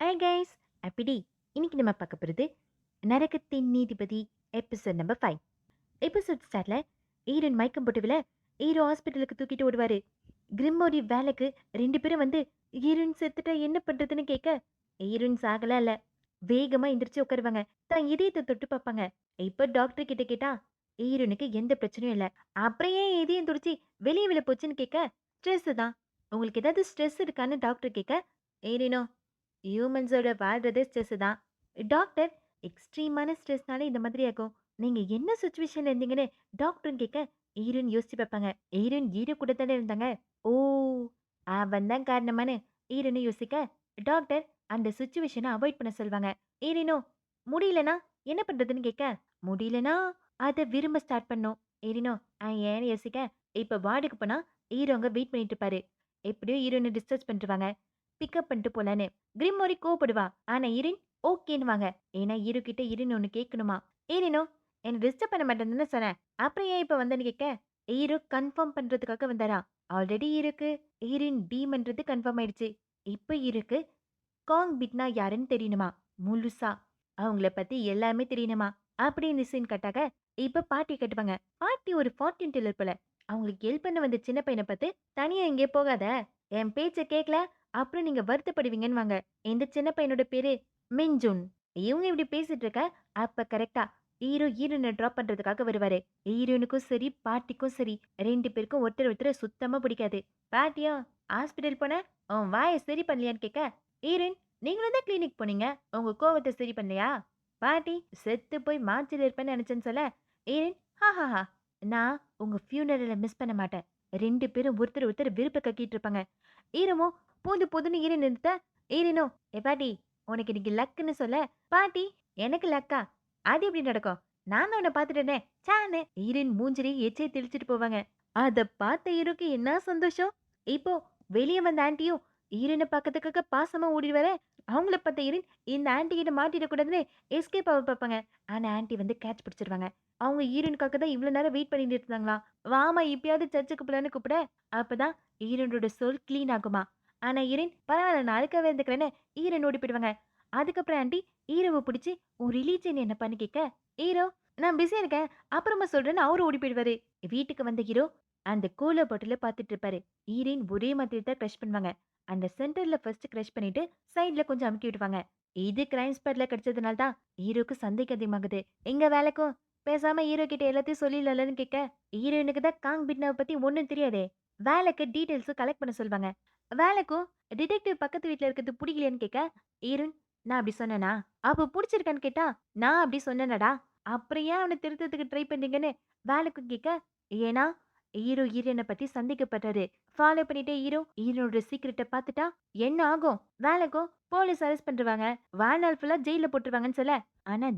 ஐ guys அப்படி இன்னைக்கு நம்ம பார்க்க போகிறது நரகத்தின் நீதிபதி எபிசோட் நம்பர் ஃபைவ் எபிசோட் ஸ்டார்டில் ஈரன் மயக்கம் போட்டுவில ஈரோ ஹாஸ்பிட்டலுக்கு தூக்கிட்டு ஓடுவார். கிரிம்மோரி வேலைக்கு ரெண்டு பேரும் வந்து ஈரன் செத்துட்டா என்ன பண்றதுன்னு கேட்க ஈரன் சாகல இல்ல வேகமா எந்திரிச்சு உட்காருவாங்க. தான் இதயத்தை தொட்டு பார்ப்பாங்க. இப்போ டாக்டர் கிட்ட கேட்டா ஈரனுக்கு எந்த பிரச்சனையும் இல்லை. அப்புறம் ஏன் இதயம் துடிச்சு வெளியே விழ போச்சுன்னு கேட்க ஸ்ட்ரெஸ் தான். உங்களுக்கு ஏதாவது ஸ்ட்ரெஸ் இருக்கான்னு டாக்டர் கேட்க ஏரினோ ஹியூமன்ஸோட வாழ்றதே ஸ்ட்ரெஸ் தான். டாக்டர் எக்ஸ்ட்ரீமான ஸ்ட்ரெஸ்னாலே இந்த மாதிரி ஆகும். நீங்க என்ன சுச்சுவேஷன்ல இருந்தீங்கன்னு டாக்டர் கேட்க ஈரன் யோசிச்சு பார்ப்பாங்க. ஈரன் ஈர கூட தானே இருந்தாங்க. ஓ அவன் தான் காரணமானு ஈரனு யோசிக்க டாக்டர் அந்த சுச்சுவேஷனை அவாய்ட் பண்ண சொல்வாங்க. ஈரனோ முடியலனா என்ன பண்றதுன்னு கேட்க முடியலனா அதை விரும்ப ஸ்டார்ட் பண்ணும். ஈரனோ ஏன்னு யோசிக்க இப்போ வார்டுக்கு போனா ஈரோங்க வெயிட் பண்ணிட்டு இருப்பாரு. எப்படியோ ஈரோனை டிஸ்டர்ஸ் பண்ணிருவாங்க பிக்கப் பண்ணிட்டு போலான்னு. கிரிமோரி கோவப்படுவா. ஆனா இரின் ஓகேன்னுவாங்க. ஏன்னா இரு கிட்ட இரின் ஒன்று கேட்கணுமா? ஏறினோ என்ன டிஸ்டர்ப் பண்ண மாட்டேன்னு சொன்னேன். அப்புறம் ஏன் இப்போ வந்தேன்னு கேட்க? இரு கன்ஃபார்ம் பண்றதுக்காக வந்தாரா? ஆல்ரெடி இருக்கு. ஈரின் டீம்ன்றது கன்ஃபார்ம் ஆயிடுச்சு. இப்போ இருக்கு. காங் பிட்னா யாருன்னு தெரியணுமா? முழுசா. அவங்கள பத்தி எல்லாமே தெரியணுமா? அப்படின்னு சீன் கட்டாக இப்ப பாட்டி கட்டுவாங்க பாட்டி ஒரு ஃபார்ட்டின் டெல்லர் போல. அவங்களுக்கு ஹெல்ப் பண்ண வந்த சின்ன பையனை பார்த்து தனியா எங்கே போகாத. என் பேச்ச கேட்கல அப்புறம் நீங்க வருத்தப்படுவீங்கன்னு வாங்க இந்த சின்ன பையனோட பேரு மின்ஜுன் இவங்க இப்படி பேசிட்டு இருக்க? அப்ப கரெக்டா ஹீரோ ஹீரோனை ட்ராப் பண்றதுக்காக வருவாரு. ஹீரோனுக்கும் சரி பாட்டிக்கும் சரி ரெண்டு பேருக்கும் ஒருத்தர் ஒருத்தர் சுத்தமா பிடிக்காது. பாட்டியா ஹாஸ்பிட்டல் போன? உன் வாயை சரி பண்ணலையான்னு கேட்க ஹீரோயின் நீங்களும் தான் கிளினிக் போனீங்க. உங்க கோவத்தை சரி பண்ணலையா? பாட்டி செத்து போய் மாச்சில் இருப்பேன்னு நினைச்சேன்னு சொல்ல. ஹீரோயின் ஹா ஹா ஹா நான் உங்க ஃபியூனரில் மிஸ் பண்ண மாட்டேன். ரெண்டு பேரும் ஒருத்தர் ஒருத்தர் விருப்ப கக்கிட்டு இருப்பாங்க. ஈரமோ போது போதுன்னு ஈரி நிறுத்த ஈரனோ ஏ பாட்டி உனக்கு இன்னைக்கு லக்குன்னு சொல்ல பாட்டி எனக்கு லக்கா அது எப்படி நடக்கும்? நான் தான் உன்னை பார்த்துட்டேனே சானு ஈரின் மூஞ்சிரி எச்சை தெளிச்சிட்டு போவாங்க. அத பார்த்த ஈருக்கு என்ன சந்தோஷம்? இப்போ வெளியே வந்த ஆண்டியும் ஈரனை பக்கத்துக்காக பாசமா ஓடி வர அவங்கள பார்த்த ஈரின் இந்த ஆண்டிகிட்ட மாட்டிடக்கூடாதுன்னு எஸ்கேப் ஆக பார்ப்பாங்க. ஆனா ஆண்டி வந்து கேட்ச் பிடிச்சிருவாங்க. அவங்க ஈரனுக்காக தான் இவ்வளவு நேரம் வெயிட் பண்ணிட்டு இருந்தாங்களா வாமா இப்பயாவது சர்ச்சுக்கு போலான்னு கூப்பிட? அப்பதான் ஈரனோட சொல் கிளீன் ஆகுமா. ஆனா ஈரன் பரவாயில்ல நான் அழுக்கவே இருந்துக்கிறேன்னு ஈரன் ஓடி போயிடுவாங்க. அதுக்கப்புறம் ஆண்டி ஈரோவை பிடிச்சி உன் ரிலீஜன் என்ன பண்ணி கேட்க ஹீரோ நான் பிஸியா இருக்கேன். அப்புறமா சொல்றேன்னு அவரு ஓடி போயிடுவாரு. வீட்டுக்கு வந்த ஹீரோ அந்த கூலர் பாட்டில பார்த்துட்டு இருப்பாரு. ஈரின் ஒரே மாதிரி தான் க்ரஷ் பண்ணுவாங்க. அந்த சென்டர்ல ஃபர்ஸ்ட் க்ரஷ் பண்ணிட்டு சைட்ல கொஞ்சம் அமுக்கி விடுவாங்க இது கிரைம் ஸ்பாட்ல கிடைச்சதுனால தான் ஹீரோக்கு சந்தேகம் அதிகமாகுது. எங்க வேலைக்கும்? பேசாம ஹீரோ கிட்ட எல்லாத்தையும் சொல்லிடலன்னு கேட்க ஹீரோயினுக்கு தான் காங் பிட்னாவை பத்தி ஒன்றும் தெரியாதே. வேலைக்கு டீட்டெயில்ஸும் கலெக்ட் பண்ண சொல்லுவாங்க. வேலைக்கும் டிடெக்டிவ் பக்கத்து வீட்ல இருக்கிறது பிடிக்கலையேன்னு கேட்க ஈரன் நான் அப்படி சொன்னேனா? அப்போ பிடிச்சிருக்கான்னு கேட்டா நான் அப்படி சொன்னேனடா. அப்புறம் ஏன் அவனை திருத்தத்துக்கு ட்ரை பண்ணீங்கன்னு வேலைக்கு கேட்க ஏன்னா ஹீரோ ஹீரோனை பத்தி சந்திக்கப்பட்டாரு ஃபாலோ பண்ணிட்டே ஹீரோ ஹீரோனோட சீக்கிரட்டை பார்த்துட்டா என்ன ஆகும்? வேலைக்கும் போலீஸ் அரெஸ்ட் பண்ணிருவாங்க வாழ்நாள் ஃபுல்லா ஜெயில போட்டுருவாங்கன்னு சொல்ல. ஆனா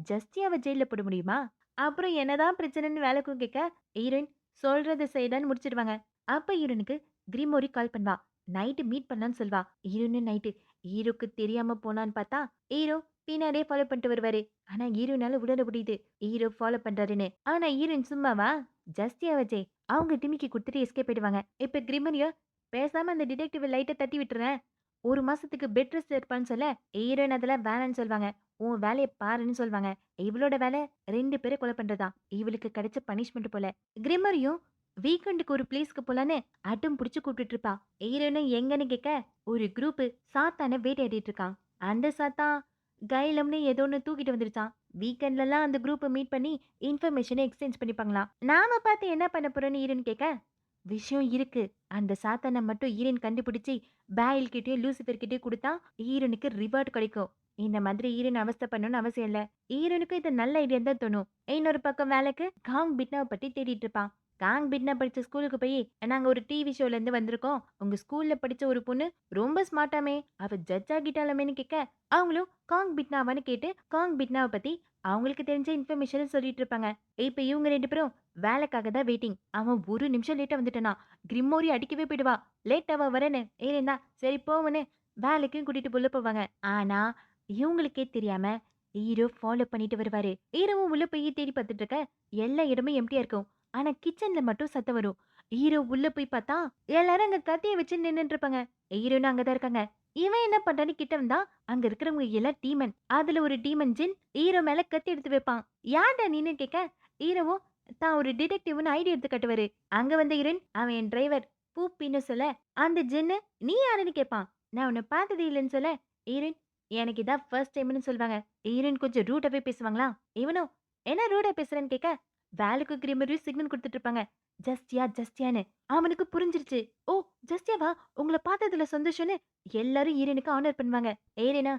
அவ ஜெயில போட முடியுமா? அப்புறம் என்னதான் பிரச்சனைன்னு வேலைக்கும் கேட்க ஹீரோயின் சொல்றதை செய்யலான்னு முடிச்சிடுவாங்க அப்ப ஹீரோனுக்கு கிரிமோரி கால் பண்ணுவா. நைட்டு மீட் பண்ணான்னு சொல்வா. ஹீரோன்னு நைட்டு. ஹீரோக்கு தெரியாம போனான்னு பார்த்தா ஹீரோ பின்னாடியே ஃபாலோ பண்ணிட்டு வருவாரு. ஆனா ஹீரோனால உடல முடியுது. ஹீரோ ஃபாலோ பண்றாருன்னு. ஆனா ஹீரோயின் சும்மாவா? ஜஸ்தியா வச்சே. அவங்க டிமிக்கி கொடுத்துட்டு எஸ்கேப் போயிடுவாங்க இப்ப கிரிமனியோ பேசாம அந்த டிடெக்டிவ் லைட்டை தட்டி விட்டுறேன் ஒரு மாசத்துக்கு பெட் ரெஸ்ட் இருப்பான்னு சொல்ல ஹீரோயின் அதெல்லாம் வேணான்னு சொல்லுவாங்க உன் வேலையை பாருன்னு சொல்லுவாங்க இவளோட வேலை ரெண்டு பேரை கொலை பண்றதா? இவளுக்கு கிடைச்ச பனிஷ்மெண்ட் போல. கிரிமரியும் வீக்கெண்டுக்கு ஒரு பிளேஸ்க்கு போலான்னு அட்டம் பிடிச்சி கூப்பிட்டு இருப்பா. ஹீரோனும் எங்கன்னு கேட்க ஒரு குரூப் சாத்தான வேட்டையாடிட்டு இருக்கான். அந்த சாத்தா கைலம்னு ஏதோ ஒன்று தூக்கிட்டு வந்துருச்சான். வீக்கெண்ட்லலாம் அந்த குரூப்பை மீட் பண்ணி இன்ஃபர்மேஷனை எக்ஸ்சேஞ்ச் பண்ணிப்பாங்களாம். நாம பார்த்து என்ன பண்ண போறோன்னு ஈரன் கேட்க விஷயம் இருக்கு. அந்த சாத்தானை மட்டும் ஈரன் கண்டுபிடிச்சி பேயில் கிட்டயும் லூசிபர் கிட்டயும் கொடுத்தா ஈரனுக்கு ரிவார்ட் கிடைக்கும். இந்த மாதிரி ஈரன் அவஸ்தை பண்ணணும்னு அவசியம் இல்ல. ஈரனுக்கு இது நல்ல ஐடியா தான் தோணும். இன்னொரு பக்கம் வேலைக்கு காங் பிட்னாவை பத்தி தேடிட்டு இருப்பான். காங் பிட்னா படிச்ச ஸ்கூலுக்கு போய் நாங்கள் ஒரு டிவி ஷோல இருந்து வந்திருக்கோம். உங்க ஸ்கூல்ல படிச்ச ஒரு பொண்ணு ரொம்ப ஸ்மார்ட்டாமே அவள் ஜட்ஜ் ஆகிட்டாலுமேனு கேட்க அவங்களும் காங் பிட்னாவான்னு கேட்டு காங் பிட்னாவை பத்தி அவங்களுக்கு தெரிஞ்ச இன்ஃபர்மேஷனை சொல்லிட்டு இருப்பாங்க. இப்ப இவங்க ரெண்டு பேரும் வேலைக்காக தான் வெயிட்டிங். அவன் ஒரு நிமிஷம் லேட்டா வந்துட்டானா கிரிம்மோரி அடிக்கவே போயிடுவா. லேட்டாவா வரேன்னு ஏன்னா சரி போவனு வேலைக்கும் கூட்டிட்டு உள்ள போவாங்க. ஆனா இவங்களுக்கே தெரியாம ஹீரோ ஃபாலோ பண்ணிட்டு வருவாரு. ஹீரோவும் உள்ள போய் தேடி பார்த்துட்டு இருக்க எல்லா இடமும் எம்டியா இருக்கும். ஆனா கிச்சன்ல மட்டும் சத்தம் வரும். ஹீரோ உள்ள போய் பார்த்தா எல்லாரும் அங்க கத்திய வச்சு நின்னுட்டு இருப்பாங்க ஹீரோன்னு அங்கதான் இருக்காங்க. இவன் என்ன பண்றான்னு கிட்ட வந்தா அங்க இருக்கிறவங்க எல்லாம் டீமன் அதுல ஒரு டீமன் ஜின் ஹீரோ மேல கத்தி எடுத்து வைப்பான். யார்டா நீன்னு கேட்க? ஹீரோவோ தான் ஒரு டிடெக்டிவ்னு ஐடி எடுத்து கட்டுவாரு. அங்க வந்த ஈரன் அவன் என் டிரைவர் பூப்பின்னு சொல்ல அந்த ஜின்னு நீ யாருன்னு கேட்பான். நான் உன்னை பார்த்ததே இல்லைன்னு சொல்ல ஹீரோயின் எனக்கு இதான் ஃபர்ஸ்ட் டைம்னு சொல்லுவாங்க. ஹீரோயின் கொஞ்சம் ரூட்டாவே பேசுவாங்களா? இவனும் என்ன ரூடா பேசுறேன்னு கேட்க வேலுக்கு கிரிமரி சிக்னல் கொடுத்துட்டு இருப்பாங்க. ஜஸ்டியா ஜஸ்டியான்னு. அவனுக்கு புரிஞ்சிருச்சு. ஓ ஜஸ்டியாவா உங்களை பார்த்ததுல சந்தோஷம்னு எல்லாரும் ஈரனுக்கு ஆனர் பண்ணுவாங்க. ஏரேனா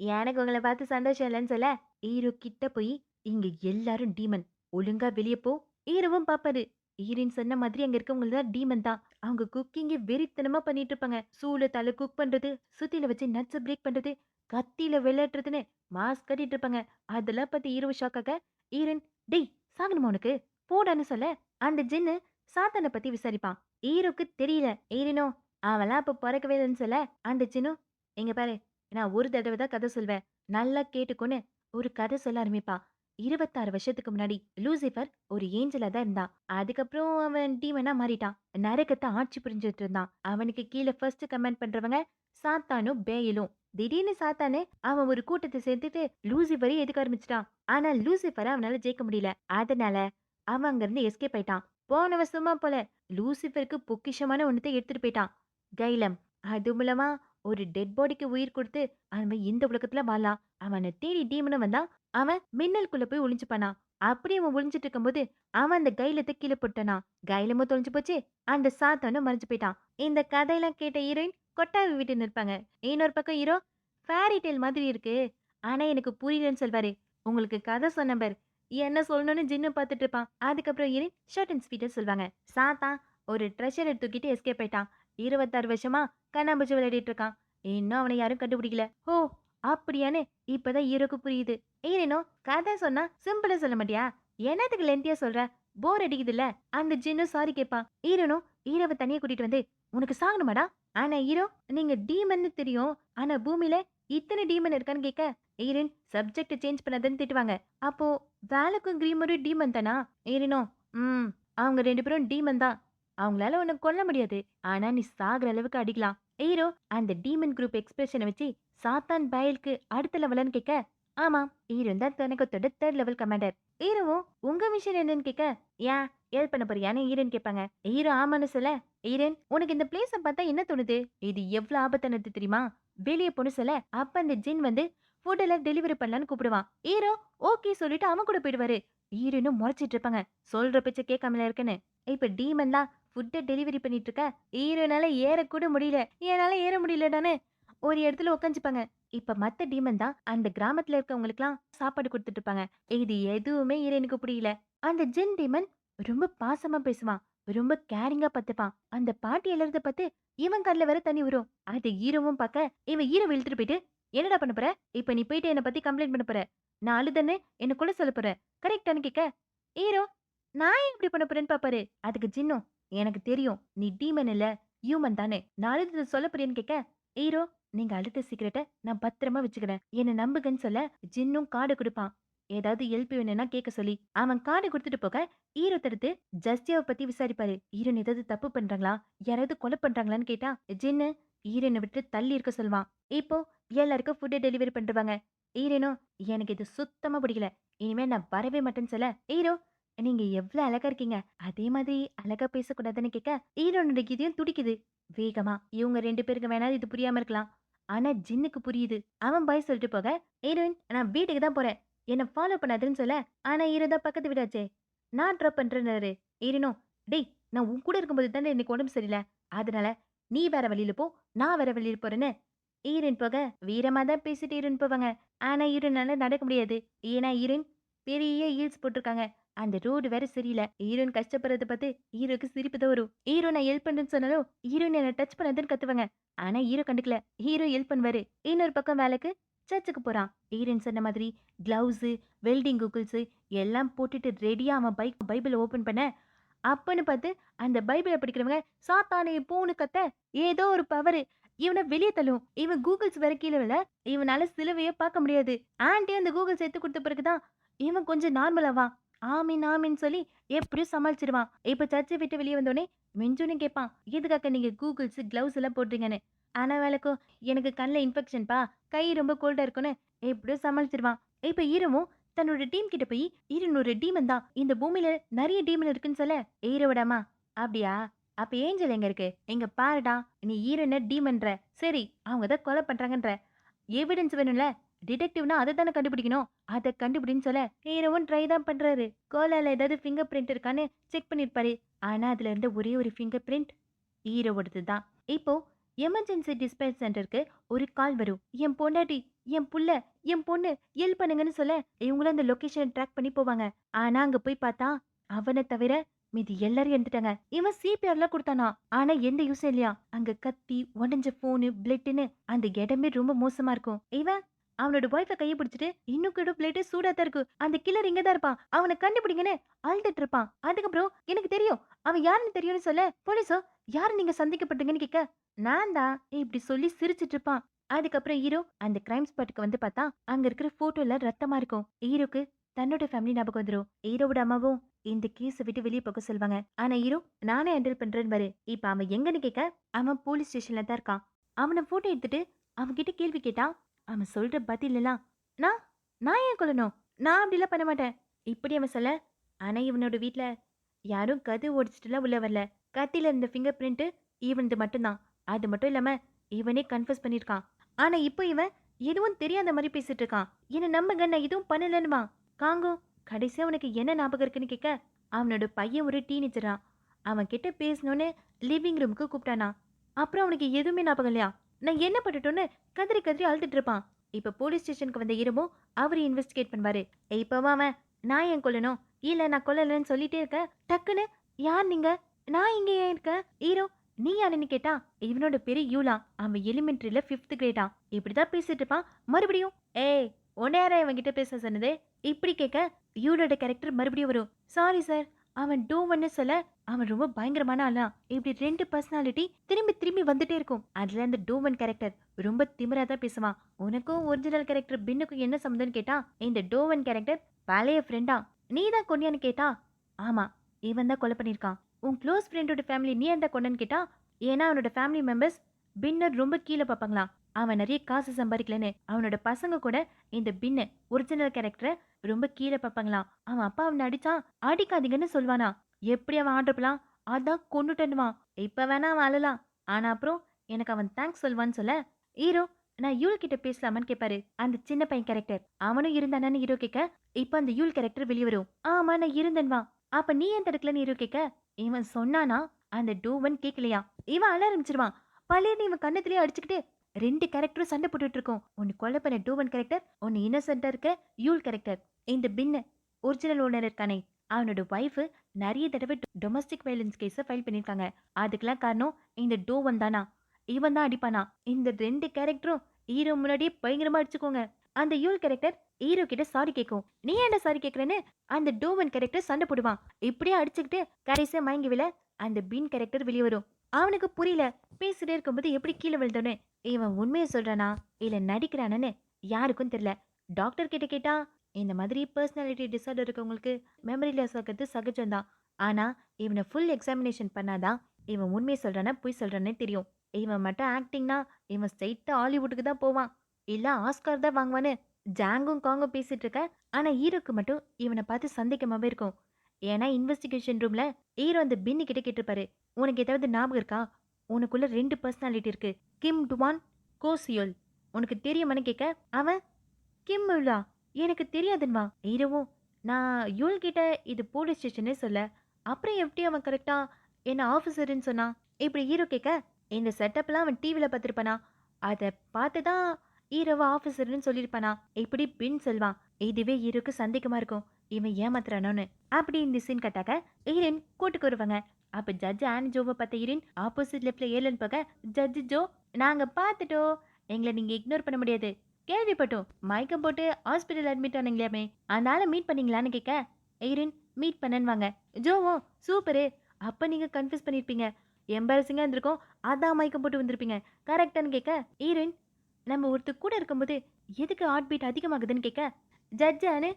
எனக்கு உங்களை பார்த்து சந்தோஷம் இல்லைன்னு சொல்ல ஈரோ கிட்ட போய் இங்க எல்லாரும் டீமன் ஒழுங்கா வெளியே போ. ஈரவும் பாப்பாரு ஈரின் சொன்ன மாதிரி அங்க இருக்கவங்க தான் டீமன் தான். அவங்க குக்கிங்க வெறித்தனமா பண்ணிட்டு இருப்பாங்க. சூளத்தால குக் பண்றது சுத்தில வச்சு நட்ஸ் பிரேக் பண்றது கத்தியில விளையாடுறதுன்னு மாஸ்க் கட்டிட்டு இருப்பாங்க. அதெல்லாம் பத்தி ஈரோ ஷாக்காக ஈரன் டேய் சாகணுமா உனக்கு? போடான்னு சொல்ல அந்த ஜின்னு சாத்தானை பத்தி விசாரிப்பான். ஈரோக்கு தெரியல. ஈரினோ அவெல்லாம் அப்ப பிறக்கவே இல்லைன்னு சொல்ல அந்த ஜின்னும் எங்க பாரு நான் ஒரு தடவை தான் கதை சொல்வேன். நல்லா கேட்டுக்கொன்னு ஒரு கதை சொல்ல ஆரம்பிப்பான். இருபத்தாறு வருஷத்துக்கு முன்னாடி லூசிஃபர் ஒரு ஏஞ்சலா தான் இருந்தான். அதுக்கப்புறம் அவன் டீமனா மாறிட்டான். நரகத்தை ஆட்சி புரிஞ்சுட்டு இருந்தான். அவனுக்கு கீழே ஃபர்ஸ்ட் கமெண்ட் பண்றவங்க சாத்தானும் பேயிலும். திடீர்னு சாத்தானு அவன் ஒரு கூட்டத்தை சேர்த்துட்டு லூசிஃபரை எதுக்க ஆரம்பிச்சிட்டான். ஆனா லூசிஃபரை அவனால ஜெயிக்க முடியல. அதனால அவன் அங்கிருந்து எஸ்கேப் ஆயிட்டான். போனவ சும்மா போல லூசிஃபருக்கு பொக்கிஷமான ஒன்றத்தை எடுத்துட்டு போயிட்டான். கைலம் அது மூலமா ஒரு டெட் பாடிக்கு உயிர் கொடுத்து அவன் இந்த உலகத்துல வாழலாம். அவனை தேடி டீமனு வந்தான் அவன் மின்னலுக்குள்ள போய் ஒளிஞ்சு அப்படி அவன் ஒளிஞ்சிட்டு இருக்கும்போது அவன் அந்த கைலத்தை கீழே போட்டானா கைலமும் தொலைஞ்சு போச்சு. அந்த சாத்தானும் மறைஞ்சு போயிட்டான். இந்த கதையெல்லாம் கேட்ட ஹீரோயின் கொட்டாவி விட்டு நிற்பாங்க. இன்னொரு பக்கம் ஹீரோ ஃபேரி டேல் மாதிரி இருக்கு. ஆனா எனக்கு புரியலன்னு சொல்வாரு. உங்களுக்கு கதை சொன்ன என்ன சொல்லணும்னு ஜின்னு பார்த்துட்டு இருப்பான். அதுக்கப்புறம் இரு ஷர்ட் அண்ட் ஸ்வீட்டர் சொல்லுவாங்க சாத்தான் ஒரு ட்ரெஷரை தூக்கிட்டு எஸ்கேப் ஆயிட்டான். இருபத்தாறு வருஷமா கண்ணாம்பூச்சி விளையாடிட்டு இருக்கான். இன்னும் அவனை யாரும் கண்டுபிடிக்கல. ஓ அப்படியான்னு இப்பதான் ஹீரோக்கு புரியுது. ஹீரோனோ கதை சொன்னா சிம்பிளா சொல்ல மாட்டியா? என்னத்துக்கு லென்த்தியா சொல்ற? போர் அடிக்குதுல்ல. அந்த ஜின்னும் சாரி கேட்பான். ஈரனும் ஈரவை தனியா கூட்டிட்டு வந்து உனக்கு சாகணுமாடா? ஆனா ஹீரோ நீங்க டீமன்னு தெரியும். ஆனா பூமியில இத்தனை டீமன் இருக்கான்னு கேட்க ஈரின் சப்ஜெக்ட் சேஞ்ச் பண்ணதுன்னு திட்டுவாங்க. அப்போ வேலுக்கும் கிரீமரும் டீமன் தானா? ஈரினோ ம் அவங்க ரெண்டு பேரும் டீமன் தான். அவங்களால உன்னை கொல்ல முடியாது. ஆனா நீ சாகுற அளவுக்கு அடிக்கலாம். ஹீரோ அந்த டீமன் குரூப் எக்ஸ்பிரஷனை வச்சு சாத்தான் பயலுக்கு அடுத்த லெவலன்னு கேட்க ஆமா ஹீரோ தான் தனக்கத்தோட தேர்ட் லெவல் கமாண்டர் ஹீரோவும் உங்க மிஷன் என்னன்னு கேட்க ஏன் ஹெல்ப் பண்ண போறியான்னு ஈரன் கேட்பாங்க. ஹீரோ ஆமான்னு சொல்ல ஈரன் உனக்கு இந்த பிளேஸ பார்த்தா என்ன தோணுது? இது எவ்வளவு ஆபத்தானது தெரியுமா? வெளியே பொண்ணு சொல்ல அப்ப அந்த ஜின் வந்து ஃபுட் எல்லாம் டெலிவரி பண்ணலான்னு கூப்பிடுவான். ஹீரோ ஓகே சொல்லிட்டு அவன் கூட போயிடுவாரு. ஈரனும் முறைச்சிட்டு இருப்பாங்க. சொல்ற பிச்சை கேட்காமல இருக்குன்னு. இப்ப டீமன் தான் ஃபுட்டை டெலிவரி பண்ணிட்டு இருக்க ஹீரோனால ஏறக்கூட முடியல. என்னால ஏற முடியலடானே ஒரு இடத்துல உட்காந்துப்பாங்க இப்ப மத்த டீமன் தான் அந்த கிராமத்துல இருக்கவங்களுக்குலாம் சாப்பாடு கொடுத்துட்டு இருப்பாங்க. இது எதுவுமே ஈரனுக்கு புரியல. அந்த ஜின் டீமன் ரொம்ப பாசமா பேசுவான். ரொம்ப கேரிங்கா பார்த்துப்பான். அந்த பாட்டி எழுறத பார்த்து இவன் கண்ணில் வேற தண்ணி வரும். அது ஈரவும் பார்க்க இவன் ஈரம் இழுத்துட்டு போயிட்டு என்னடா பண்ண போற? இப்ப நீ போயிட்டு என்ன பத்தி கம்ப்ளைண்ட் பண்ண போற? நான் அழுதன்னு என்ன கொலை சொல்ல போறேன் கரெக்டானு கேட்க ஈரோ நான் ஏன் இப்படி பண்ண போறேன்னு பாப்பாரு? அதுக்கு ஜின்னும் எனக்கு தெரியும் நீ டீமன் இல்ல ஹியூமன் தானே நான் அழுது சொல்ல போறேன்னு கேட்க ஈரோ நீங்க அழுத்த சீக்கிரட்டை நான் பத்திரமா வச்சுக்கிறேன். என்ன நம்புகன்னு சொல்ல ஜின்னும் கார்டு கொடுப்பான். ஏதாவது ஹெல்ப் வேணும்னா கேட்க சொல்லி அவன் கார்டு கொடுத்துட்டு போக ஹீரோ தடுத்து பத்தி விசாரிப்பாரு. ஈரன் ஏதாவது தப்பு பண்றாங்களா? யாராவது கொலை பண்றாங்களான்னு கேட்டா ஜின்னு ஈரனை விட்டு தள்ளி இருக்க சொல்வான் இப்போ எல்லாருக்கும் ஃபுட்டு டெலிவரி பண்ணிருவாங்க ஈரனும் எனக்கு இது சுத்தமா பிடிக்கல. இனிமே நான் வரவே மாட்டேன்னு சொல்ல ஈரோ நீங்க எவ்வளவு அழகா இருக்கீங்க. அதே மாதிரி அழகா பேசக்கூடாதுன்னு கேட்க ஈரோனோட இதயம் துடிக்குது. வேகமா இவங்க ரெண்டு பேருக்கு வேணா இது புரியாம இருக்கலாம். ஆனா ஜின்னுக்கு புரியுது. அவன் பாய் சொல்லிட்டு போக ஹீரோயின் நான் வீட்டுக்கு தான் போறேன். என்ன ஃபாலோ பண்ணாதுன்னு சொல்ல ஆனா இருந்தால் பக்கத்து வீடாச்சே. நான் ட்ராப் பண்ணுறேன்னாரு ஏறினோ டேய் நான் உன் கூட இருக்கும்போது தானே எனக்கு உடம்பு சரியில்லை. அதனால நீ வேற வழியில போ நான் வேற வழியில போறேன்னு. ஈரன் போக வீரமா தான் பேசிட்டு ஈரன் போவாங்க. ஆனா ஈரனால நடக்க முடியாது. ஏன்னா ஈரன் பெரிய ஹீல்ஸ் போட்டிருக்காங்க. அந்த ரோடு வேற சரியில்லை. ஹீரோன் கஷ்டப்படுறத பார்த்து ஹீரோக்கு சிரிப்பு தான் வரும். ஹீரோ நான் ஹெல்ப் பண்ணுன்னு சொன்னாலும் ஹீரோன் என்ன டச் பண்ணதுன்னு கத்துவாங்க. ஆனா ஹீரோ கண்டுக்கல. ஹீரோ ஹெல்ப் பண்ணுவாரு. இன்னொரு பக்கம் வேலைக்கு சர்ச்சுக்கு போறான். ஈரன் சொன்ன மாதிரி க்ளவுஸு வெல்டிங் குக்கிள்ஸு எல்லாம் போட்டுட்டு ரெடியாக அவன் பைக் பைபிளை ஓப்பன் பண்ண. அப்பன்னு பார்த்து அந்த பைபிளை படிக்கிறவங்க சாத்தானே பூனு கத்த ஏதோ ஒரு பவரு இவனை வெளியே தள்ளும் இவன் கூகுள்ஸ் வர கீழே விழ இவனால சிலுவையே பார்க்க முடியாது. ஆண்டி அந்த கூகுள்ஸ் எடுத்து கொடுத்த பிறகுதான் இவன் கொஞ்சம் நார்மலாவான் ஆமீன் ஆமின்னு சொல்லி எப்படியும் சமாளிச்சிருவான். இப்போ சர்ச்சை விட்டு வெளியே வந்தோடனே மிஞ்சுன்னு கேட்பான் எதுக்காக நீங்க கூகுள்ஸ் கிளவுஸ் எல்லாம் போடுறீங்கன்னு? ஆனா வேலைக்கும் எனக்கு கண்ணில் இன்ஃபெக்ஷன்ப்பா கை ரொம்ப கோல்டா இருக்குன்னு எப்படியோ சமாளிச்சிருவான். இப்போ ஈரமும் தன்னோட டீம் கிட்ட போய் இருநூறு டீமன் தான். இந்த பூமியில நிறைய டீமன் இருக்குன்னு சொல்ல ஈரோடாமா அப்படியா? அப்ப ஏஞ்சல் எங்க இருக்கு? எங்க பாருடா நீ ஈரனை டீமன்ற சரி அவங்க தான் கொலை பண்றாங்கன்ற. எவிடன்ஸ் வேணும்ல? டிடெக்டிவ்னா அதை தானே கண்டுபிடிக்கணும்? அதை கண்டுபிடின்னு சொல்ல ஹீரோவும் ட்ரை தான் பண்றாரு. கோலால ஏதாவது ஃபிங்கர் பிரிண்ட் இருக்கான்னு செக் பண்ணிருப்பாரு. ஆனா அதுல இருந்த ஒரே ஒரு ஃபிங்கர் பிரிண்ட் ஹீரோவோடது தான். இப்போ எமர்ஜென்சி டிஸ்பேச் சென்டருக்கு ஒரு கால் வரும். என் பொண்டாட்டி என் புள்ள என் பொண்ணு ஹெல்ப் பண்ணுங்கன்னு சொல்ல இவங்களும் அந்த லொகேஷனை ட்ராக் பண்ணி போவாங்க. ஆனா அங்க போய் பார்த்தா அவனை தவிர மீதி எல்லாரும் எடுத்துட்டாங்க இவன் சிபிஆர்ல கொடுத்தானா? ஆனா எந்த யூஸும் இல்லையா? அங்க கத்தி உடஞ்ச போனு பிளட்னு அந்த இடமே ரொம்ப மோசமா இருக்கும். இவன் அவனோட ஒய்ஃபை கையை பிடிச்சிட்டு இன்னும் கூட பிளேட்டு சூடா தான் இருக்கு அந்த கில்லர் இங்க தான் இருப்பான். அவனை கண்டுபிடிங்கன்னு அழுதுட்டு இருப்பான். அதுக்கப்புறம் எனக்கு தெரியும். அவன் யாருன்னு தெரியும்னு சொல்ல போலீஸோ யாரு நீங்க சந்திக்கப்பட்டீங்கன்னு கேட்க நான் தான் இப்படி சொல்லி சிரிச்சிட்டு இருப்பான். அதுக்கப்புறம் ஹீரோ அந்த கிரைம் ஸ்பாட்டுக்கு வந்து பார்த்தா அங்க இருக்கிற போட்டோல ரத்தமா இருக்கும். ஹீரோக்கு தன்னோட ஃபேமிலி ஞாபகம் வந்துடும் ஹீரோவோட அம்மாவும் இந்த கேஸை விட்டு வெளியே போக சொல்லுவாங்க. ஆனா ஹீரோ நானே ஹேண்டில் பண்றேன்னு பாரு. இப்ப அவன் எங்கன்னு கேட்க அவன் போலீஸ் ஸ்டேஷன்ல தான் இருக்கான். அவனை போட்டோ எடுத்துட்டு அவன்கிட்ட கேள்வி கேட்டான் அவன் சொல்ற பதில் எல்லாம் நான் நான் ஏன் கொல்லணும்? நான் அப்படிலாம் பண்ண மாட்டேன். இப்படி அவன் சொல்ல ஆனா இவனோட வீட்ல யாரும் கது ஓடிச்சிட்டுலாம் உள்ள வரல. கத்தில இருந்த ஃபிங்கர் பிரிண்ட் இவனது மட்டும்தான். அது மட்டும் இல்லாம இவனே கன்ஃபியூஸ் பண்ணியிருக்கான் ஆனா இப்போ இவன் எதுவும் தெரியாத மாதிரி பேசிட்டு இருக்கான். என்ன நம்புங்க நான் எதுவும் பண்ணலன்னுமா காங்கோ கடைசியா உனக்கு என்ன ஞாபகம் இருக்குன்னு கேட்க அவனோட பையன் ஒரு டீனேஜரா அவன் கிட்ட பேசணுன்னு லிவிங் ரூமுக்கு கூப்பிட்டானா. அப்புறம் அவனுக்கு எதுவுமே ஞாபகம் இல்லையா? நான் என்ன பண்ணிட்டோன்னு கதறி கதறி அழுதுட்டு இருப்பான். இப்ப போலீஸ் ஸ்டேஷனுக்கு வந்த இருமோ அவர் இன்வெஸ்டிகேட் பண்ணுவாரு. இப்பவா அவன் நான் ஏன் கொல்லணும்? இல்ல நான் கொல்லலன்னு சொல்லிட்டே இருக்க? டக்குன்னு யார் நீங்க? நான் இங்கே ஏன் இருக்கேன் ஹீரோ நீ யாருன்னு கேட்டா இவனோட பேரு யூலா. அவன் எலிமெண்ட்ரியில ஃபிஃப்த் கிரேடா இப்படிதான் பேசிட்டு இருப்பான். மறுபடியும் ஏய் இவன் இவன்கிட்ட பேச சொன்னது? இப்படி கேட்க யூலோட கேரக்டர் மறுபடியும் வரும். சாரி சார் அவன் டூவன்னு சொல்ல அவன் ரொம்ப பயங்கரமான ஆளா. இப்படி ரெண்டு பர்சனாலிட்டி திரும்பி திரும்பி வந்துட்டே இருக்கும். அதுல அந்த டோவன் கேரக்டர் ரொம்ப திமிரா தான் பேசுவான். உனக்கும் ஒரிஜினல் கேரக்டர் பின்னுக்கும் என்ன சம்மந்தம்னு கேட்டா இந்த டோவன் கேரக்டர் பழைய ஃப்ரெண்டா நீ தான் கொண்டியான்னு கேட்டா ஆமா இவன் தான் கொலை பண்ணியிருக்கான். உன் க்ளோஸ் ஃப்ரெண்டோட ஃபேமிலி நீ எந்த கொண்டன்னு கேட்டா ஏன்னா அவனோட ஃபேமிலி மெம்பர்ஸ் பின்னர் ரொம்ப கீழே பார்ப்பாங்களாம். அவன் நிறைய காசு சம்பாதிக்கலன்னு அவனோட பசங்க கூட இந்த பின்னு ஒரிஜினல் கேரக்டரை ரொம்ப கீழே பார்ப்பாங்களாம். அவன் அப்பா அவனை அடிச்சான் அடிக்காதீங்கன்னு சொல்வானா. எப்படி அவன் ஆடுறப்பலாம் அதான் கொண்டுட்டனுவான் இப்ப வேணா அவன் அழலாம். ஆனா அப்புறம் எனக்கு அவன் தேங்க்ஸ் சொல்வான்னு சொல்ல ஹீரோ நான் யூல் கிட்ட பேசலாமான்னு கேட்பாரு அந்த சின்ன பையன் கேரக்டர் அவனும் இருந்தானு ஹீரோ கேட்க இப்ப அந்த யூல் கேரக்டர் வெளியே வரும். ஆமா நான் இருந்தேன்வா அப்ப நீ ஏன் தடுக்கலன்னு ஹீரோ கேட்க இவன் சொன்னானா? அந்த டூவன் கேட்கலையா இவன் அழ ஆரம்பிச்சிருவான் பழைய இவன் கண்ணத்திலேயே அடிச்சுக்கிட்டு ரெண்டு கேரக்டரும் சண்டை போட்டுட்டு இருக்கோம் ஒன்னு கொலை பண்ண டூவன் கேரக்டர் ஒன்னு இன்னசென்ட்டா இருக்க யூல் கேரக்டர் இந்த பின்ன ஒரிஜினல் ஓனர் இருக்கானே. அவனோட ஒய்ஃபு நிறைய தடவை டொமஸ்டிக் வயலன்ஸ் கேஸை ஃபைல் பண்ணியிருக்காங்க. அதுக்கெல்லாம் காரணம் இந்த டோவன் தானா? இவன் தான் அடிப்பானா? இந்த ரெண்டு கேரக்டரும் ஹீரோ முன்னாடியே பயங்கரமா அடிச்சுக்கோங்க. அந்த யூல் கேரக்டர் ஹீரோ கிட்ட சாரி கேட்கும் நீ ஏன்டா சாரி கேட்கறேன்னு அந்த டோவன் கேரக்டர் சண்டை போடுவான். இப்படியே அடிச்சுக்கிட்டு கடைசியா மயங்கி விழ அந்த பீன் கேரக்டர் வெளியே வரும். அவனுக்கு புரியல. பேசிட்டே இருக்கும்போது எப்படி கீழே விழுந்தோன்னு. இவன் உண்மையை சொல்றானா? இல்ல நடிக்கிறானன்னு யாருக்கும் தெரியல. டாக்டர் கிட்ட கேட்டா இந்த மாதிரி பர்சனாலிட்டி டிசார்டர் இருக்கவங்களுக்கு மெமரி லாஸ் ஆகிறது சகஜம்தான். ஆனா இவனை ஃபுல் எக்ஸாமினேஷன் பண்ணாதான் இவன் உண்மையை சொல்றானா பொய் சொல்றானே தெரியும். இவன் மட்டும் ஆக்டிங்னா இவன் ஸ்ட்ரைட்டா ஹாலிவுட்டுக்கு தான் போவான். இல்ல ஆஸ்கார் தான் வாங்குவான்னு ஜாங்கும் காங்கும் பேசிட்டு இருக்க ஆனா ஹீரோக்கு மட்டும் இவனை பார்த்து சந்தேகமாவே இருக்கும். ஏன்னா இன்வெஸ்டிகேஷன் ரூம்ல ஹீரோ அந்த பின்னு கிட்ட கேட்டிருப்பாரு. உனக்கு ஏதாவது ஞாபகம் இருக்கா? உனக்குள்ள ரெண்டு பர்சனாலிட்டி இருக்கு. கிம் டுவான் கோசியோல் உனக்கு தெரியுமான்னு கேட்க அவன் கிம் உலா எனக்கு தெரியாதுன்வா ஹீரோவும் நான் யூல் கிட்ட இது போலீஸ் ஸ்டேஷனே சொல்ல அப்புறம் எப்படி அவன் கரெக்டா என்ன ஆஃபீஸருன்னு சொன்னான்? இப்படி ஹீரோ கேட்க இந்த செட்டப்லாம் அவன் டிவியில் பார்த்துருப்பானா? அதை பார்த்து தான் ஹீரோவை ஆஃபீஸர்னு சொல்லியிருப்பானா? இப்படி பின் சொல்வான். இதுவே ஈருக்கு சந்தேகமாக இருக்கும். இவன் ஏமாத்துறானோன்னு. அப்படி இந்த சீன் கட்டாக்க ஈரன் கூட்டுக்கு வருவாங்க. அப்ப ஜட்ஜ் ஆன் ஜோவை பார்த்த ஹீரோயின் ஆப்போசிட் லெஃப்ட்ல ஏலன் போக ஜட்ஜ் ஜோ நாங்க பார்த்துட்டோம். எங்களை நீங்க இக்னோர் பண்ண முடியாது. கேள்விப்பட்டோம். மயக்கம் போட்டு ஹாஸ்பிட்டல் அட்மிட் ஆனீங்களாமே. அதனால மீட் பண்ணீங்களான்னு கேட்க ஹீரோயின் மீட் பண்ணன்வாங்க. ஜோவோ சூப்பரு அப்ப நீங்க கன்ஃபியூஸ் பண்ணிருப்பீங்க. எம்பாரசிங்காக இருந்திருக்கும். அதான் மயக்கம் போட்டு வந்திருப்பீங்க. கரெக்டான்னு கேட்க ஹீரோயின் நம்ம ஒருத்தர் கூட இருக்கும்போது எதுக்கு ஹார்ட் பீட் அதிகமாகுதுன்னு கேட்க ஜட்ஜானு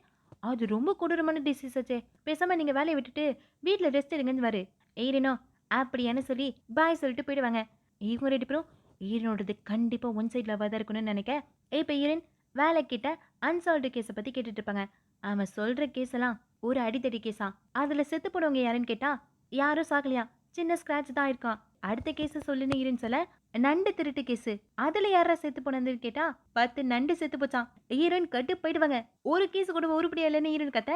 அது ரொம்ப கொடூரமான டிசீஸ் ஆச்சே பேசாமல் நீங்கள் வேலையை விட்டுட்டு வீட்டில் ரெஸ்ட் எடுங்கன்னு வரு. ஏறினோ அப்படியான்னு சொல்லி பாய் சொல்லிட்டு போயிடுவாங்க. இவங்க ரெண்டு பேரும் ஈரனோடது கண்டிப்பாக ஒன் சைட் லவ்வாக தான் இருக்கணும்னு நினைக்க இப்போ ஈரன் வேலை கிட்ட அன்சால்வ்டு கேஸை பற்றி கேட்டுட்டு இருப்பாங்க. அவன் சொல்கிற கேஸ் எல்லாம் ஒரு அடித்தடி கேஸா அதில் செத்து போனவங்க யாருன்னு கேட்டால் யாரும் சாகலையா. சின்ன ஸ்க்ராட்ச் தான் இருக்கான் அடுத்த கேஸை சொல்லுன்னு ஈரன் சொல்ல நண்டு திருட்டு கேஸ் அதுல யாரா செத்து போனதுன்னு கேட்டா பத்து நண்டு செத்து போச்சான் ஈரன் கட்டு போயிடுவாங்க. ஒரு கேஸ் கூட உருப்படியா இல்லைன்னு ஈரன் கத்த?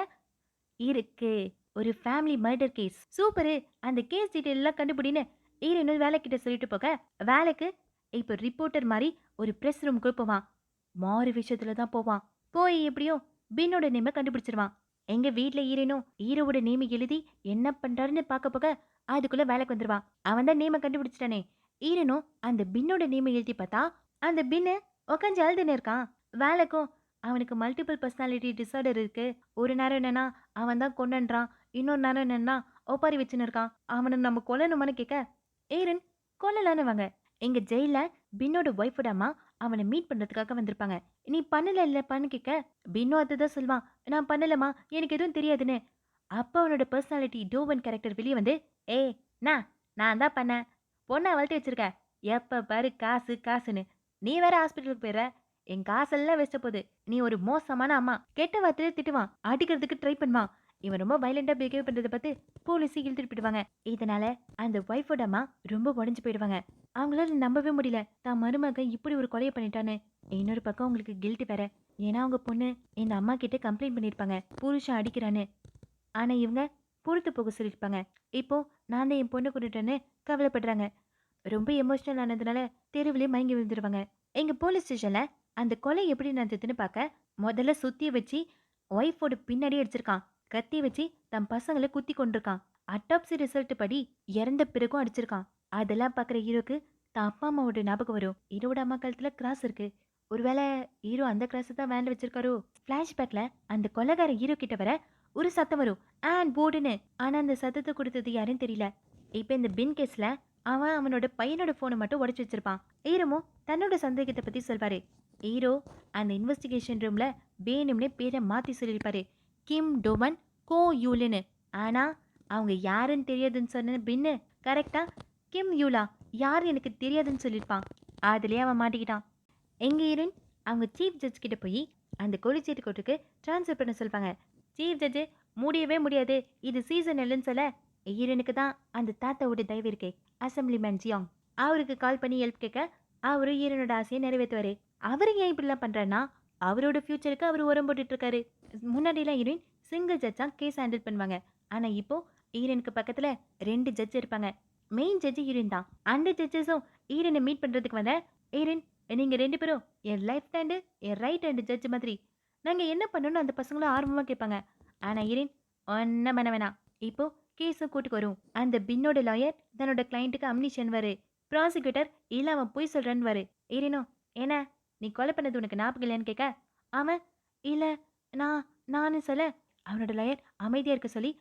இருக்கு. ஒரு ஃபேமிலி மர்டர் கேஸ் சூப்பரு. அந்த கேஸ் டீட்டெயில் எல்லாம் கண்டுபிடின்னு ஈரனும் வேலைக்கிட்ட சொல்லிட்டு போக வேலைக்கு இப்போ ரிப்போர்ட்டர் மாதிரி ஒரு ப்ரெஸ் ரூம் போவான். மாறு விஷயத்துல தான் போவான். போய் எப்படியோ பின்னோட நேமை கண்டுபிடிச்சிருவான். எங்க வீட்ல ஈரனும் ஈரோட நேமை எழுதி என்ன பண்றாருன்னு பார்க்க போக அதுக்குள்ள வேலைக்கு வந்துருவான். அவன் தான் நேமை கண்டுபிடிச்சிட்டானே. ஈரனும் அந்த பின்னோட நேமை எழுதி பார்த்தா அந்த பின்னு உக்காந்து அழுதுன்னு இருக்கான். வேலைக்கும் அவனுக்கு மல்டிபிள் பர்சனாலிட்டி டிசார்டர் இருக்கு. ஒரு நேரம் என்னன்னா அவன் தான் கொண்டன்றான் இன்னொரு நேரம் என்னன்னா ஒப்பாரி வச்சுன்னு இருக்கான். அவனை நம்ம கொல்லணுமான்னு கேட்க ஏரன் கொல்லலான்னு வாங்க எங்க ஜெயில பின்னோட ஒய்ஃபோட அம்மா அவனை மீட் பண்றதுக்காக வந்திருப்பாங்க. நீ பண்ணல இல்லப்பான்னு கேட்க பின்னு அதுதான் சொல்வான் நான் பண்ணலம்மா. எனக்கு எதுவும் தெரியாதுன்னு. அப்போ அவனோட பர்சனாலிட்டி டோவன் கேரக்டர் வெளியே வந்து ஏய் நான் நான் தான் பண்ணேன். பொண்ணை வளர்த்து வச்சிருக்க. எப்போ பாரு காசு காசுன்னு. நீ வேற ஹாஸ்பிட்டலுக்கு போயிடுற. என் காசெல்லாம் வேஸ்ட் போகுது. நீ ஒரு மோசமான அம்மா. கெட்ட வார்த்தையில திட்டுவான். அடிக்கிறதுக்கு ட்ரை பண்ணுவான். இவன் ரொம்ப வைலண்டா பிஹேவ் பண்றதை பார்த்து போலீஸ் இழுத்துட்டு போயிடுவாங்க. இதனால அந்த ஒய்ஃபோட அம்மா ரொம்ப உடஞ்சு போயிடுவாங்க. அவங்களால நம்பவே முடியல. தான் மருமக இப்படி ஒரு கொலையை பண்ணிட்டான்னு. இன்னொரு பக்கம் உங்களுக்கு கில்ட்டு வேற. ஏன்னா அவங்க பொண்ணு இந்த அம்மா கிட்ட கம்ப்ளைண்ட் பண்ணியிருப்பாங்க. புருஷன் அடிக்கிறான்னு. ஆனா இவங்க பொறுத்து போக சொல்லியிருப்பாங்க. இப்போ நான் தான் என் பொண்ணை கூட்டிட்டேன்னு கவலைப்படுறாங்க. ரொம்ப எமோஷனல் ஆனதுனால தெருவிலே மயங்கி விழுந்துருவாங்க. எங்கள் போலீஸ் ஸ்டேஷனில் அந்த கொலை எப்படி நடந்ததுன்னு பார்க்க முதல்ல சுற்றி வச்சு ஒய்ஃபோட பின்னாடி அடிச்சிருக்கான். கத்தி வச்சு தன் பசங்களை குத்தி கொண்டிருக்கான் அட்டாப்சி ரிசல்ட் படி இறந்த பிறகும் அடிச்சிருக்கான். அதெல்லாம் பார்க்குற ஹீரோக்கு தான் அப்பா அம்மாவோட ஞாபகம் வரும். ஹீரோட அம்மா காலத்தில் கிராஸ் இருக்கு. ஒருவேளை ஹீரோ அந்த கிராஸை தான் வேண்ட வச்சிருக்காரோ? ஃப்ளாஷ்பேக்கில் அந்த கொலைகார ஹீரோ கிட்ட வர ஒரு சத்தம் வரும். ஆன் போர்டுன்னு. ஆனா அந்த சத்தத்தை கொடுத்தது யாருன்னு தெரியல. இப்போ இந்த பின் கேஸ்ல அவன் அவனோட பையனோட ஃபோனை மட்டும் உடச்சி வச்சிருப்பான். ஈரமோ தன்னோட சந்தேகத்தை பத்தி சொல்வாரு. ஈரோ அந்த இன்வெஸ்டிகேஷன் ரூம்ல வேணும்னே பேரை மாத்தி சொல்லியிருப்பாரு. கிம் டோமன் கோ யூலுன்னு. ஆனா அவங்க யாருன்னு தெரியாதுன்னு சொன்ன பின்னு கரெக்டா கிம் யூலா யார் எனக்கு தெரியாதுன்னு சொல்லியிருப்பான். அதுலயே அவன் மாட்டிக்கிட்டான். எங்க இருன் அவங்க சீஃப் ஜட்ஜ் கிட்ட போய் அந்த கொலிச்சீட்டு கோர்ட்டுக்கு ட்ரான்ஸ்ஃபர் பண்ண சொல்வாங்க. சீஃப் ஜட்ஜு முடியவே முடியாது. இது சீசன் இல்லைன்னு சொல்ல. ஈரனுக்கு தான் அந்த தாத்தாவோட தயவு இருக்கே. Assemblyman Jiang. அவருக்கு கால் பண்ணி ஹெல்ப் கேட்க அவரு ஈரனோட ஆசையை நிறைவேற்றுவாரு. அவரு ஏன் இப்படிலாம் பண்ணுறாருன்னா அவரோட ஃபியூச்சருக்கு அவர் உரம் போட்டுட்டு இருக்காரு முன்னாடிலாம் ஹீரோயின் சிங்கிள் ஜட்ஜாக கேஸ் ஹேண்டில் பண்ணுவாங்க. ஆனால் இப்போ ஈரனுக்கு பக்கத்தில் ரெண்டு ஜட்ஜ் இருப்பாங்க. மெயின் ஜட்ஜ் ஹீரோயின் தான். அந்த ஜட்ஜஸும் ஈரனை மீட் பண்ணுறதுக்கு வந்த ஈரன் நீங்கள் ரெண்டு பேரும் என் லைஃப் ஹேண்டு என் ரைட் ஹேண்டு ஜட்ஜ் மாதிரி நாங்கள் என்ன பண்ணணும்னு அந்த பசங்களும் ஆர்வமாக கேட்பாங்க. ஆனால் இரேன் ஒன்றும் பண்ண வேணாம். இப்போ கேஸும் கூட்டுக்கு வரும். அந்த பின்னோட லாயர் தன்னோட கிளைண்ட்டுக்கு அம்னிஷன் வரு ப்ராசிக்யூட்டர் இல்லை அவன் பொய் சொல்கிறேன்னு வரு இரேனோ என்ன? நீ கொலை பண்ணது உனக்கு ஞாபகம் இல்லைன்னு கேட்க? அவன் இல்லை நான் நானும் சொல்ல. அவனோட லாயர் அமைதியா இருக்க சொல்லி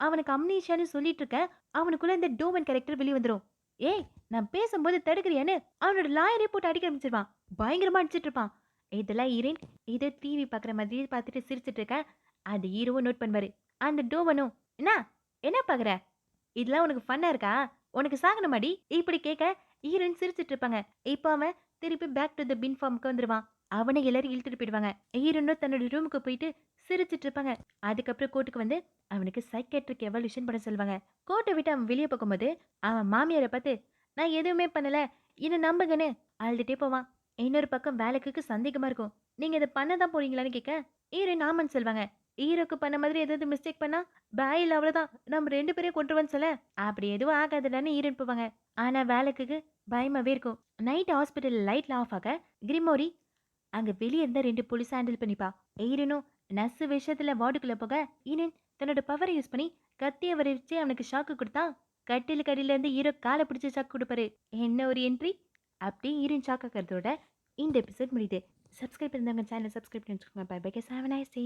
அவனுக்கு அம்னீஷான்னு சொல்லிட்டு இருக்க. அவனுக்குள்ள இந்த டோமன் கேரக்டர் வெளியே வந்துடும் ஏய் நான் பேசும்போது தடுக்கிறியான்னு? அவனோட லாயரே போட்டு அடிக்க ஆரம்பிச்சிருவான். பயங்கரமா அடிச்சிட்டு இருப்பான். இதெல்லாம் ஈரன் இது டிவி பார்க்குற மாதிரி பார்த்துட்டு சிரிச்சிட்டு இருக்க? அது ஹீரோவும் நோட் பண்ணுவாரு. அந்த டோவனும் என்ன? என்ன பார்க்குற இதெல்லாம் உனக்கு ஃபன்னா இருக்கா? உனக்கு சாகணுமாடி? இப்படி கேட்க ஈரன் சிரிச்சிட்டு இருப்பாங்க. இப்போ அவன் திருப்பி பேக் டு த பின் ஃபார்முக்கு வந்துருவான். அவனை எல்லாரும் இழுத்துட்டு போயிடுவாங்க. ஹீரோனும் தன்னோட ரூமுக்கு போயிட்டு சிரிச்சிட்டு இருப்பாங்க. அதுக்கப்புறம் கோர்ட்டுக்கு வந்து அவனுக்கு சைக்கேட்ரிக் எவல்யூஷன் பண்ண சொல்லுவாங்க. கோர்ட்டை விட்டு அவன் வெளியே போகும்போது அவன் மாமியாரை பார்த்து நான் எதுவுமே பண்ணல. என்ன நம்புங்கன்னு அழுதுட்டே போவான். இன்னொரு பக்கம் வேலைக்கு சந்தேகமா இருக்கும். நீங்க இதை பண்ண தான் போறீங்களான்னு கேட்க ஹீரோயின் ஆமான்னு சொல்லுவாங்க. ஈரோக்கு பண்ண மாதிரி ஏதாவது மிஸ்டேக் பண்ணா பாயில் அவ்வளவுதான் நம்ம ரெண்டு பேரையும் கொண்டு வந்து சொல்ல. அப்படி எதுவும் ஆகாதுலன்னு ஈரன் போவாங்க. ஆனா வேலைக்கு பயமாவே இருக்கும். நைட் ஹாஸ்பிட்டல் லைட்ல ஆஃப் ஆக கிரிமோரி அங்க வெளியே இருந்த ரெண்டு போலீஸ் ஹேண்டில் பண்ணிப்பா. ஈரனும் நர்ஸு விஷயத்துல வார்டுக்குள்ள போக ஈரன் தன்னோட பவரை யூஸ் பண்ணி கத்திய வரைச்சு அவனுக்கு ஷாக்கு கொடுத்தா கட்டில் கடியில இருந்து ஈரோ காலை பிடிச்சி ஷாக் கொடுப்பாரு. என்ன ஒரு என்ட்ரி அப்படி ஈரன் ஷாக் இந்த எபிசோட் முடியுது. சப்ஸ்கிரைப் இருந்தவங்க சேனல் சப்ஸ்கிரைப் பண்ணி வச்சுக்கோங்க. Bye bye guys have nice day